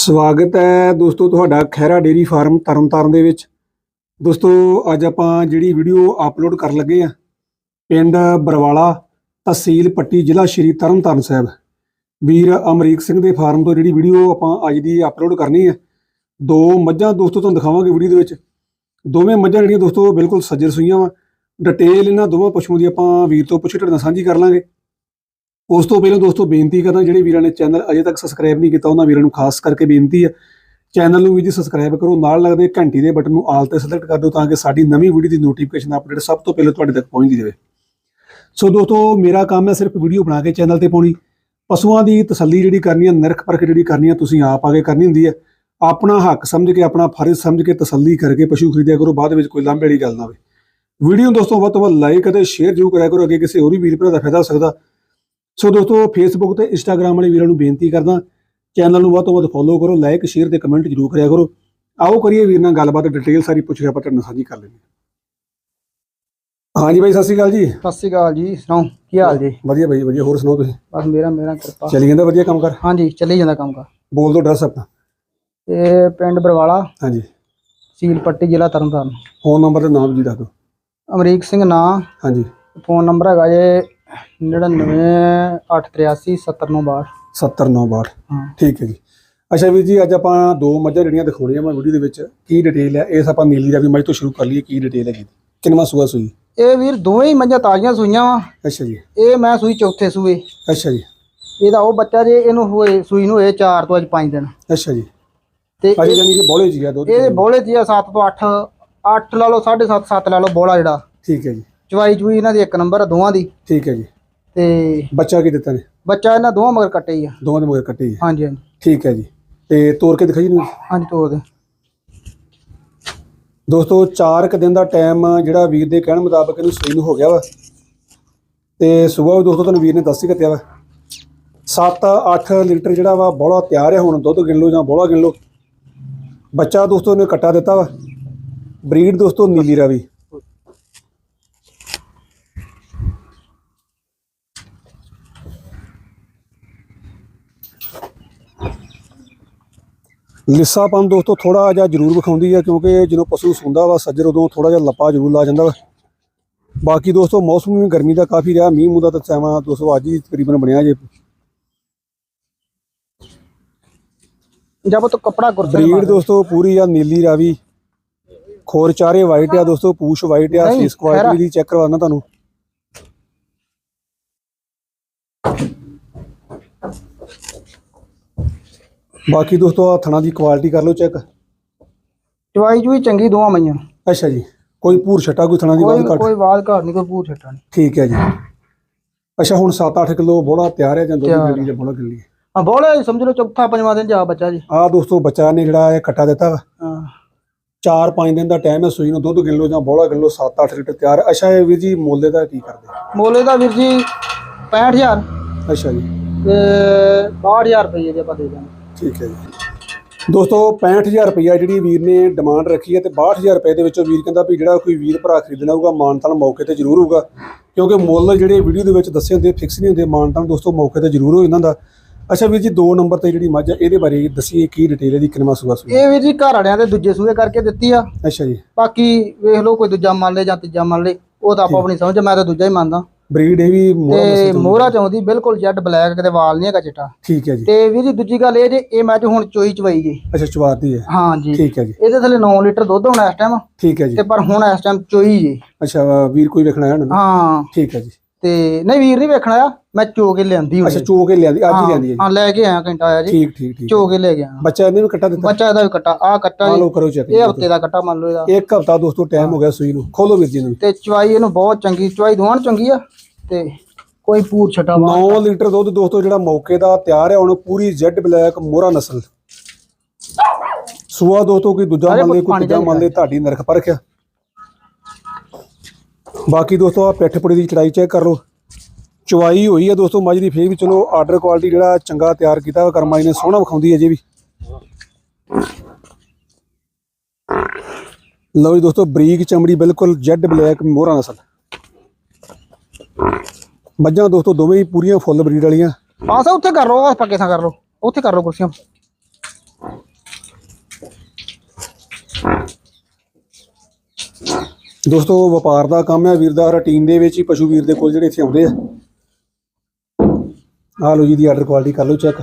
ਸਵਾਗਤ ਹੈ ਦੋਸਤੋ ਤੁਹਾਡਾ ਖੈਰਾ ਡੇਰੀ ਫਾਰਮ ਤਰਨਤਾਰਨ ਦੇ ਵਿੱਚ। ਦੋਸਤੋ, ਅੱਜ ਆਪਾਂ ਜਿਹੜੀ ਵੀਡੀਓ ਅਪਲੋਡ ਕਰਨ ਲੱਗੇ ਆ ਪਿੰਡ ਬਰਵਾਲਾ ਤਹਿਸੀਲ ਪੱਟੀ ਜ਼ਿਲ੍ਹਾ ਸ਼੍ਰੀ ਤਰਨਤਾਰਨ ਸਾਹਿਬ। ਵੀਰ ਅਮਰੀਕ ਸਿੰਘ ਦੇ ਫਾਰਮ ਤੋਂ ਜਿਹੜੀ ਵੀਡੀਓ ਆਪਾਂ ਅੱਜ ਦੀ ਅਪਲੋਡ ਕਰਨੀ ਹੈ, ਦੋ ਮੱਝਾਂ ਦੋਸਤੋ ਤੁਹਾਨੂੰ ਦਿਖਾਵਾਂਗੇ ਵੀਡੀਓ ਦੇ ਵਿੱਚ। ਦੋਵੇਂ ਮੱਝਾਂ ਜਿਹੜੀਆਂ ਦੋਸਤੋ ਬਿਲਕੁਲ ਸੱਜਰ ਸੂਈਆਂ ਵਾ। ਡਿਟੇਲ ਇਹਨਾਂ ਦੋਵਾਂ ਪਸ਼ੂਆਂ ਦੀ ਆਪਾਂ ਵੀਰ ਤੋਂ ਪੁੱਛ, ਤੁਹਾਡੇ ਨਾਲ ਸਾਂਝੀ ਕਰ ਲਾਂਗੇ। ਉਸ ਤੋਂ ਪਹਿਲਾਂ ਦੋਸਤੋ ਬੇਨਤੀ ਕਰਦਾ ਜਿਹੜੇ ਵੀਰਾਂ ਨੇ ਚੈਨਲ ਅਜੇ ਤੱਕ ਸਬਸਕ੍ਰਾਈਬ ਨਹੀਂ ਕੀਤਾ, ਉਹਨਾਂ ਵੀਰਾਂ ਨੂੰ ਖਾਸ ਕਰਕੇ ਬੇਨਤੀ ਹੈ, ਚੈਨਲ ਨੂੰ ਵੀ ਜੀ ਸਬਸਕ੍ਰਾਈਬ ਕਰੋ, ਨਾਲ ਲੱਗਦੇ ਘੰਟੀ ਦੇ ਬਟਨ ਨੂੰ ਆਲ ਤੇ ਸਿਲੈਕਟ ਕਰ ਦਿਓ ਤਾਂ ਕਿ ਸਾਡੀ ਨਵੀਂ ਵੀਡੀਓ ਦੀ ਨੋਟੀਫਿਕੇਸ਼ਨ ਅਪਡੇਟ ਸਭ ਤੋਂ ਪਹਿਲਾਂ ਤੁਹਾਡੇ ਤੱਕ ਪਹੁੰਚਦੀ ਰਹੇ। ਸੋ ਦੋਸਤੋ ਮੇਰਾ ਕੰਮ ਹੈ ਸਿਰਫ ਵੀਡੀਓ ਬਣਾ ਕੇ ਚੈਨਲ ਤੇ ਪਾਉਣੀ, ਪਸ਼ੂਆਂ ਦੀ ਤਸੱਲੀ ਜਿਹੜੀ ਕਰਨੀ ਹੈ ਨਿਰਖ ਪਰਖ ਜਿਹੜੀ ਕਰਨੀ ਹੈ, ਤੁਸੀਂ ਆਪ ਆਗੇ ਕਰਨੀ ਹੁੰਦੀ ਹੈ। ਆਪਣਾ ਹੱਕ ਸਮਝ ਕੇ, ਆਪਣਾ ਫਰਜ਼ ਸਮਝ ਕੇ, ਤਸੱਲੀ ਕਰਕੇ ਪਸ਼ੂ ਖਰੀਦਿਆ ਕਰੋ, ਬਾਅਦ ਵਿੱਚ ਕੋਈ ਲਾਂਭੇ ਵਾਲੀ ਗੱਲ ਨਾ ਹੋਵੇ। ਵੀਡੀਓ ਨੂੰ ਦੋਸਤੋ ਵੱਧ ਤੋਂ ਵੱਧ ਲਾਈਕ ਅਤੇ ਸ਼ੇਅਰ ਜ਼ਰੂਰ ਕਰਿਆ ਕਰੋ, ਅੱਗੇ ਕਿਸੇ ਹੋਰ ਵੀ ਵੀਰ ਭਰਾ ਦਾ ਫਾਇਦਾ ਹੋ ਸਕਦਾ। ਸੋ ਦੋਸਤੋ ਫੇਸਬੁੱਕ ਤੇ ਇੰਸਟਾਗ੍ਰam ਵਾਲੇ ਵੀਰਾਂ ਨੂੰ ਬੇਨਤੀ ਕਰਦਾ ਚੈਨਲ ਨੂੰ ਵੱਧ ਤੋਂ ਵੱਧ ਫੋਲੋ ਕਰੋ ਲਾਈਕ ਸ਼ੇਅਰ ਤੇ ਕਮੈਂਟ ਜ਼ਰੂਰ ਕਰਿਆ ਕਰੋ। ਆਓ ਕਰੀਏ ਵੀਰ ਨਾਲ ਗੱਲਬਾਤ ਡਿਟੇਲ ਸਾਰੀ ਪੁੱਛ ਰਿਹਾ ਪਤਾ ਸਾਂਝੀ ਕਰ ਲੈਂਦੇ ਹਾਂ। ਹਾਂਜੀ ਬਾਈ ਸਤਿ ਸ਼੍ਰੀ ਅਕਾਲ ਜੀ। ਸਤਿ ਸ਼੍ਰੀ ਅਕਾਲ ਜੀ ਸੁਣਾਓ ਕੀ ਹਾਲ ਜੀ? ਵਧੀਆ ਬਾਈ ਵਧੀਆ ਹੋਰ ਸੁਣਾਓ ਤੁਸੀਂ? ਬਸ ਮੇਰਾ ਮੇਰਾ ਕਿਰਪਾ। ਚੱਲੀ ਜਾਂਦਾ ਵਧੀਆ ਕੰਮ ਕਰ? ਹਾਂਜੀ ਚੱਲੀ ਜਾਂਦਾ ਕੰਮ ਕਰ। ਬੋਲ ਦੋ ਐਡਰੈਸ ਆਪਣਾ। ਤੇ ਪਿੰਡ ਬਰਵਾਲਾ ਹਾਂਜੀ। ਸੀਲ ਪੱਟੀ ਜ਼ਿਲ੍ਹਾ ਤਰਨਤਾਰਨ। ਫੋਨ ਨੰਬਰ ਤੇ ਨਾਮ ਜੀ ਦੱਸ ਦਿਓ। ਅਮਰੀਕ ਸਿੰਘ ਨਾਂ। ਹਾਂਜੀ। ਫੋਨ ਨੰਬਰ ਹੈਗਾ ਜੇ 9983370962 70962 ਹਾਂ। ਠੀਕ ਹੈ ਜੀ। ਅੱਛਾ ਵੀਰ ਜੀ ਅੱਜ ਆਪਾਂ ਦੋ ਮੱਝਾਂ ਜਿਹੜੀਆਂ ਦਿਖਾਉਣੀਆਂ ਮੈਂ ਵੀਡੀਓ ਦੇ ਵਿੱਚ ਕੀ ਡਿਟੇਲ ਹੈ? ਇਸ ਆਪਾਂ ਨੀਲੀ ਦਾ ਵੀ ਮੱਝ ਤੋਂ ਸ਼ੁਰੂ ਕਰ ਲਈਏ ਕੀ ਡਿਟੇਲ ਹੈਗੀ? ਕਿੰਨਵਾਂ ਸੂਆ ਸੂਈ? ਇਹ ਵੀਰ ਦੋਵੇਂ ਹੀ ਮੱਝਾਂ ਤਾਜ਼ੀਆਂ ਸੂਈਆਂ ਵਾ। ਅੱਛਾ ਜੀ। ਇਹ ਮੈਂ ਸੂਈ ਚੌਥੇ ਸੂਏ। ਅੱਛਾ ਜੀ। ਇਹਦਾ ਉਹ ਬੱਚਾ ਜੇ ਇਹਨੂੰ ਹੋਏ ਸੂਈ ਨੂੰ ਹੋਏ 4 ਤੋਂ ਅੱਜ 5 ਦਿਨ। ਅੱਛਾ ਜੀ। ਤੇ ਅਜੇ ਜਾਨੀ ਕਿ ਬੋਲੇ ਜੀ ਆ ਦੁੱਧ ਇਹ ਬੋਲੇ ਜੀ 7 ਤੋਂ 8 8 ਲਾ ਲਓ 7.5 7 ਲਾ ਲਓ ਬੋਲਾ ਜਿਹੜਾ। ਠੀਕ ਹੈ ਜੀ। ਚਵਾਈ ਚੂਈ ਇਹਨਾਂ ਦੀ ਇੱਕ ਨੰਬਰ ਆ ਦੋਵਾਂ ਦੀ। ਠੀਕ ਹੈ ਜੀ। ਤੇ ਬੱਚਾ ਕੀ ਦਿੱਤਾ ਨੇ? ਬੱਚਾ ਇਹਨਾਂ ਦੋਵਾਂ ਮਗਰ ਕੱਟੇ ਹੀ ਆ। ਦੋਵਾਂ ਦੇ ਮਗਰ ਕੱਟੀ ਹੈ ਹਾਂਜੀ ਹਾਂਜੀ। ਠੀਕ ਹੈ ਜੀ। ਤੇ ਤੋੜ ਕੇ ਦਿਖਾਈ ਨੂੰ ਹਾਂਜੀ ਤੋਰ ਦੇ। ਦੋਸਤੋ 4 ਕ ਦਿਨ ਦਾ ਟਾਈਮ ਜਿਹੜਾ ਵੀਰ ਦੇ ਕਹਿਣ ਮੁਤਾਬਕ ਇਹਨੂੰ ਸੂਈ ਨੂੰ ਹੋ ਗਿਆ ਵਾ। ਤੇ ਸਵੇਰ ਦੋਸਤੋ ਤੁਹਾਨੂੰ ਵੀਰ ਨੇ ਦੱਸ ਹੀ ਕੱਤਿਆ ਵਾ। 7-8 ਲੀਟਰ ਜਿਹੜਾ ਵਾ ਬੋਲਾ ਤਿਆਰ ਹੈ ਹੁਣ। ਦੁੱਧ ਗਿਣ ਲਓ ਜਾਂ ਬੋਲਾ ਗਿਣ ਲਓ। ਬੱਚਾ ਦੋਸਤੋ ਨੇ ਕੱਟਾ ਦਿੱਤਾ ਵਾ। ਬਰੀਡ ਦੋਸਤੋ ਨੀਲੀ ਰਾਵੀ। ਲਿੱਸਾਪਨ ਦੋਸਤੋ ਥੋੜਾ ਜਿਹਾ ਜ਼ਰੂਰ ਵਿਖਾਉਂਦੀ ਹੈ ਕਿਉਂਕਿ ਜਦੋਂ ਪਸ਼ੂ ਸੁੰਦਾ ਵਾ ਸੱਜਰ ਉਦੋਂ ਥੋੜਾ ਜਿਹਾ ਲੱਪਾ ਜ਼ਰੂਰ ਲਾ ਜਾਂਦਾ ਵਾ। ਬਾਕੀ ਦੋਸਤੋ ਮੌਸਮ ਵੀ ਗਰਮੀ ਦਾ ਕਾਫੀ ਰਿਹਾ ਮੀਂਹ ਮੂੰਹ ਦਾ ਤਾਂ ਸਮਾਂ ਦੋਸਤੋ ਅੱਜ ਹੀ ਤਕਰੀਬਨ ਬਣਿਆ ਜੇ। ਜਬ ਤੋ ਕਪੜਾ ਕੁਰਤੇ ਬਰੀਡ ਦੋਸਤੋ ਪੂਰੀ ਆ ਨੀਲੀ ਰਾਵੀ। ਖੋਰ ਚਾਰੇ ਵਾਈਟ ਆ ਦੋਸਤੋ ਪੂਛ ਵਾਈਟ ਆ ਫੇਸ ਕੁਆਲਿਟੀ ਦੀ ਚੈੱਕ ਕਰਵਾਉਣਾ ਤੁਹਾਨੂੰ। ਬਾਕੀ ਦੋਸਤੋ ਆ ਥਣਾ ਦੀ ਕੁਆਲਿਟੀ ਕਰ ਲਓ ਚੈੱਕ ਚਵਾਈ ਚੂਈ ਚੰਗੀ ਦੋਵਾਂ ਮਈਆਂ। ਅੱਛਾ ਜੀ ਕੋਈ ਭੂਰ ਛਟਾ ਕੋਈ ਥਣਾ ਦੀ ਕੋਈ ਬਾਤ ਘੱਟ? ਕੋਈ ਘਾਟ ਨਹੀਂ ਕੋਈ ਪੂਰ ਛੱਟਾ ਨਹੀਂ। ਠੀਕ ਹੈ ਜੀ। ਅੱਛਾ ਹੁਣ 7-8 ਕਿਲੋ ਬੋਲਾ ਤਿਆਰ ਹੈ ਜਾਂ ਦੁੱਧ ਤਿਆਰ। ਜਾਂ ਬੋਲਾ ਗਿੱਲੀ ਆ ਬੋਲੇ ਸਮਝ ਲਓ ਚੌਥਾ ਪੰਜਵਾਂ ਦਿਨ ਜਾ ਬੱਚਾ ਜੀ। ਆ ਦੋਸਤੋ ਬੱਚਾ ਨੇ ਜਿਹੜਾ ਇਹ ਕੱਟਾ ਦਿੱਤਾ ਵਾ। ਹਾਂ। 4-5 ਦਿਨ ਦਾ ਟਾਈਮ ਹੈ ਸੂਈ ਨੂੰ ਦੁੱਧ ਕਿਲੋ ਜਾਂ ਬੋਲਾ ਕਿਲੋ 7-8 ਲੀਟਰ ਤਿਆਰ। ਅੱਛਾ ਇਹ ਵੀਰ ਜੀ ਮੁੱਲ ਦਾ ਕੀ ਕਰਦੇ? ਮੋਲੇ ਦਾ ਵੀਰ ਜੀ 65000 ਅੱਛਾ ਜੀ। ਤੇ 62000 ਰੁਪਏ ਦੇ ਆਪਾਂ ਦੇ ਦਾਂਗੇ। ਠੀਕ ਹੈ ਜੀ। ਦੋਸਤੋ 65000 ਰੁਪਇਆ ਜਿਹੜੀ ਵੀਰ ਨੇ ਡਿਮਾਂਡ ਰੱਖੀ ਹੈ ਤੇ 62000 ਰੁਪਏ ਦੇ ਵਿੱਚੋਂ ਵੀਰ ਕਹਿੰਦਾ ਵੀ ਜਿਹੜਾ ਕੋਈ ਵੀਰ ਭਰਾ ਖਰੀਦਣਾ ਹੋਊਗਾ ਮਾਨਤਾਨ ਮੌਕੇ ਤੇ ਜ਼ਰੂਰ ਹੋਊਗਾ। ਕਿਉਂਕਿ ਮੁੱਲ ਜਿਹੜੇ ਵੀਡੀਓ ਦੇ ਵਿੱਚ ਦੱਸੇ ਹੁੰਦੇ ਫਿਕਸ ਨਹੀਂ ਹੁੰਦੇ ਮਾਨਤਾਨ ਦੋਸਤੋ ਮੌਕੇ ਤੇ ਜ਼ਰੂਰ ਹੋ ਇਹਨਾਂ ਦਾ ਅੱਛਾ ਵੀਰ ਜੀ ਦੋ ਨੰਬਰ ਤੇ ਜਿਹੜੀ ਮੱਝ ਆ ਇਹਦੇ ਬਾਰੇ ਦੱਸੀਏ ਕੀ ਡਿਟੇਲ ਇਹਦੀ ਕਿੰਨਾ ਸੂਆ ਸੂਆ? ਇਹ ਵੀਰ ਜੀ ਘਰ ਵਾਲਿਆਂ ਦੇ ਦੂਜੇ ਸੂਏ ਕਰਕੇ ਦਿੱਤੀ ਆ। ਅੱਛਾ ਜੀ। ਬਾਕੀ ਵੇਖ ਲਓ ਕੋਈ ਦੂਜਾ ਮੰਨ ਲੇ ਜਾਂ ਤੀਜਾ ਮੰਨ ਲੇ ਉਹ ਤਾਂ ਆਪਾਂ ਆਪਣੀ ਸਮਝ ਮੈਂ ਤਾਂ ਦੂਜਾ ਹੀ ਮੰਨਦਾ। ਬਰੀਡ ਇਹ ਵੀ ਮੋਹਰਾ ਤੇ ਨਸਲ ਮੋਹਰਾ ਚਾਉਂਦੀ ਬਿਲਕੁਲ ਜੈਡ ਬਲੈਕ ਕਿਤੇ ਵਾਲ ਨਹੀਂ ਹੈਗਾ ਚਿੱਟਾ। ਠੀਕ ਹੈ ਜੀ। ਤੇ ਵੀਰ ਜੀ ਦੂਜੀ ਗੱਲ ਇਹ ਜੇ ਇਹ ਮੈਚ ਹੁਣ ਚੋਈ ਚਵਾਈ ਜੀ। ਅੱਛਾ ਚਵਾਤੀ ਹੈ। ਹਾਂ ਜੀ। ਠੀਕ ਹੈ ਜੀ। ਇਹਦੇ ਥੱਲੇ 9 ਲੀਟਰ ਦੁੱਧ ਹੋਣਾ ਇਸ ਟਾਈਮ ਠੀਕ ਹੈ ਜੀ। ਤੇ ਪਰ ਹੁਣ ਇਸ ਟਾਈਮ ਚੋਈ ਜੀ। ਅੱਛਾ ਵੀਰ ਕੋਈ ਵੇਖਣਾ ਹੈ ਨਾ? ਹਾਂ। ਠੀਕ ਹੈ ਜੀ। ਤੇ ਨਹੀਂ ਵੀਰ ਨਹੀਂ ਵੇਖਣਾ ਆ ਮੈਂ ਚੋ ਕੇ ਲਿਆਂਦੀ ਅੱਛਾ ਚੋ ਕੇ ਲਿਆਂਦੀ ਅੱਜ ਹੀ ਲਿਆਂਦੀ ਹੈ ਹਾਂ ਲੈ ਕੇ ਆਇਆ ਘੰਟਾ ਆਇਆ ਜੀ। ਠੀਕ ਠੀਕ ਠੀਕ। ਚੋ ਕੇ ਲੈ ਗਿਆ ਬੱਚਾ ਇਹਨੇ ਵੀ ਕੱਟਾ ਦਿੱਤਾ? ਬੱਚਾ ਇਹਦਾ ਵੀ ਕੱਟਾ ਆ ਕੱਟਾ ਆ ਜੀ ਲੋ ਕਰੋ ਚੈੱਕ ਇਹ ਹਫ਼ਤੇ ਦਾ ਕੱਟਾ ਮੰਨ ਲਓ ਇਹਦਾ। ਇੱਕ ਹਫਤਾ ਦੋਸਤੋ ਟਾਈਮ ਹੋ ਗਿਆ ਸੂਈ ਨੂੰ। ਖੋਲੋ ਵੀਰ ਜੀ ਨੂੰ ਤੇ ਚਵਾਈ ਇਹਨੂੰ ਬਹੁਤ ਚੰਗੀ ਚਵਾਈ ਨੂੰ ਚੰਗੀ ਆ। ਤੇ ਕੋਈ ਪੂਰ ਛਟਾ ਵਾ 9 ਲੀਟਰ ਦੁੱਧ ਦੋਸਤੋ ਜਿਹੜਾ ਮੌਕੇ ਦਾ ਤਿਆਰ ਹੈ ਹੁਣ ਪੂਰੀ ਜੈਡ ਬਲੈਕ ਮੋਹਰਾ ਨਸਲ। ਸੂਆ ਦੋਸਤੋ ਕੋਈ ਦੂਜਾ ਮੰਨ ਲੈ ਕੋਈ ਮੰਨ ਲੈ ਤੁਹਾਡੀ ਨਰਖ ਪਰਖਿਆ ਬਾਕੀ ਦੋਸਤੋ ਆ ਪਿੱਠ ਪੁੜੀ ਦੀ ਚੜਾਈ ਚੈੱਕ ਕਰ ਲਓ। ਚਵਾਈ ਹੋਈ ਹੈ ਦੋਸਤੋ ਮੱਝ ਦੀ ਫੇਰ ਵੀ ਚਲੋ ਆਰਡਰ ਕੁਆਲਿਟੀ ਜਿਹੜਾ ਚੰਗਾ ਤਿਆਰ ਕੀਤਾ ਵਾ ਕਰਮਾਈ ਨੇ ਸੋਹਣਾ ਵਿਖਾਉਂਦੀ ਹੈ ਜੇ ਵੀ। ਲਓ ਜੀ ਦੋਸਤੋ ਬਰੀਕ ਚਮੜੀ ਬਿਲਕੁਲ ਜੈਡ ਬਲੈਕ ਮੋਹਰਾ ਨਸਲ। ਮੱਝਾਂ ਦੋਸਤੋ ਦੋਵੇਂ ਹੀ ਪੂਰੀਆਂ ਫੁੱਲ ਬਰੀਡ ਵਾਲੀਆਂ। ਪਾਸਾ ਉੱਥੇ ਕਰ ਲਓ ਆਹ ਪੱਕੇ ਥਾਂ ਕਰ ਲਓ। ਉੱਥੇ ਕਰ ਲਓ ਕੁਰਸੀਆਂ। ਦੋਸਤੋ ਵਪਾਰ ਦਾ ਕੰਮ ਹੈ ਵੀਰ ਦਾ ਰੁਟੀਨ ਦੇ ਵਿੱਚ ਹੀ ਪਸ਼ੂ ਵੀਰ ਦੇ ਕੋਲ ਜਿਹੜੇ ਇੱਥੇ ਆਉਂਦੇ ਆ। ਆ ਲਓ ਜੀ ਦੀ ਆਰਡਰ ਕੁਆਲਿਟੀ ਕਰ ਲਓ ਚੈੱਕ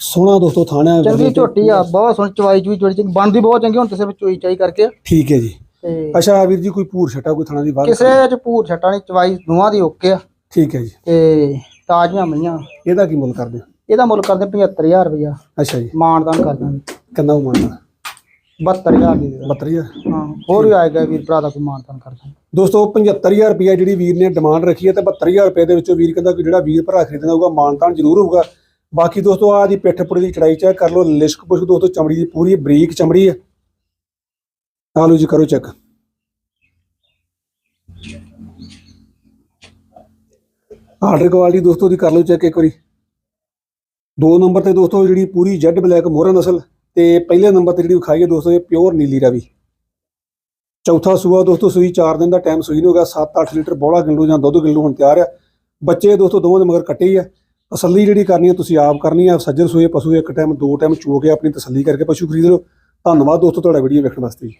ਸੋਹਣਾ ਦੋਸਤੋ ਥਾਣਾ ਚੰਗੀ ਝੋਟੀ ਆ ਬਹੁਤ ਸੋਹਣੀ ਚਵਾਈ ਚੂਈ ਚੋੜੀ ਚੰਗੀ ਬਣਦੀ ਬਹੁਤ ਚੰਗੀ ਹੁਣ ਕਿਸੇ ਵਿੱਚ ਚੋਈ ਚਾਈ ਕਰਕੇ। ਠੀਕ ਹੈ ਜੀ। ਤੇ ਅੱਛਾ ਵੀਰ ਜੀ ਕੋਈ ਭੂਰ ਛਟਾ ਕੋਈ ਥਾਣਾ ਦੀ ਬਾਤ ਕਿਸੇ ਚ ਭੂਰ ਛੱਟਾ ਨਹੀਂ ਚਵਾਈ ਦੋਵਾਂ ਦੀ ਓਕੇ ਆ। ਠੀਕ ਹੈ ਜੀ। ਤੇ ਤਾਜ਼ੀਆਂ ਮਈਆਂ। ਇਹਦਾ ਕੀ ਮੁੱਲ ਕਰਦੇ ਇਹਦਾ ਮੁੱਲ ਕਰਦੇ 75000 ਰੁਪਇਆ ਅੱਛਾ ਜੀ। ਮਾਨਦਾਨ ਕਰ ਦਾਂਗੇ ਕਿੰਨਾ ਉਹ ਮੰਨਦਾ 72000 ਦੀ ਦੇ ਦਾਂਗੇ। 72000 ਹਾਂ ਹੋਰ ਵੀ ਆਏਗਾ ਵੀਰ ਭਰਾ ਦਾ ਕੋਈ ਮਾਨਦਾਨ ਕਰ ਦਾਂਗੇ ਦੋਸਤੋ 75000 ਰੁਪਇਆ ਜਿਹੜੀ ਵੀਰ ਨੇ ਡਿਮਾਂਡ ਰੱਖੀ ਹੈ ਤੇ 72000 ਰੁਪਏ ਦੇ ਵਿੱਚੋਂ ਵੀਰ ਕਹਿੰਦਾ ਕਿ ਜਿਹੜਾ ਵੀਰ ਭਰਾ ਖਰੀਦਣਾ ਹੋਊਗਾ ਮਾਨਤਾਨ ਜ਼ਰੂਰ ਹੋਊਗਾ। ਬਾਕੀ ਦੋਸਤੋ ਆ ਦੀ ਪਿੱਠ ਪੁੜੀ ਦੀ ਚੜਾਈ ਚੈੱਕ ਕਰ ਲਓ ਲਿਸ਼ਕ ਪੁਸ਼ਕ ਦੋਸਤੋ ਚਮੜੀ ਦੀ ਪੂਰੀ ਬਰੀਕ ਚਮੜੀ ਹੈ। ਆ ਲਓ ਜੀ, ਕਰੋ ਚੈੱਕ ਆਰਡਰ ਕੁਆਲਿਟੀ ਦੋਸਤੋ ਦੀ ਕਰ ਲਓ ਚੈੱਕ ਇੱਕ ਵਾਰੀ। ਦੋ ਨੰਬਰ ਤੇ ਦੋਸਤੋ ਜਿਹੜੀ ਪੂਰੀ ਜੈਡ ਬਲੈਕ ਮੋਹਰਾ ਨਸਲ ਤੇ ਪਹਿਲੇ ਨੰਬਰ ਤੇ ਜਿਹੜੀ ਵਿਖਾਈ ਹੈ ਦੋਸਤੋ, ਇਹ ਪਿਓਰ ਨੀਲੀ ਰਾਵੀ। ਚੌਥਾ ਸੂਆ ਦੋਸਤੋ, ਸੂਈ 4 ਦਿਨ ਦਾ ਟਾਈਮ ਸੂਈ ਨੂੰ ਹੋ ਗਿਆ 7-8 ਲੀਟਰ ਬੋਲਾ ਕਿਲੋ ਜਾਂ ਦੁੱਧ ਕਿਲੋ ਹੁਣ ਤਿਆਰ ਆ। ਬੱਚੇ ਦੋਸਤੋ, ਦੋਵਾਂ ਦੇ ਮਗਰ ਕੱਟੇ ਹੀ ਆ। ਤਸੱਲੀ ਜਿਹੜੀ ਕਰਨੀ ਹੈ ਤੁਸੀਂ ਆਪ ਕਰਨੀ ਆ, ਸੱਜਣ ਸੂਏ, ਪਸ਼ੂ ਇੱਕ ਟਾਈਮ ਦੋ ਟਾਈਮ ਚੋ ਕੇ ਆਪਣੀ ਤਸੱਲੀ ਕਰਕੇ ਪਸ਼ੂ ਖਰੀਦ ਲਓ। ਧੰਨਵਾਦ ਦੋਸਤੋ ਤੁਹਾਡਾ ਵੀਡੀਓ ਵੇਖਣ ਵਾਸਤੇ ਜੀ।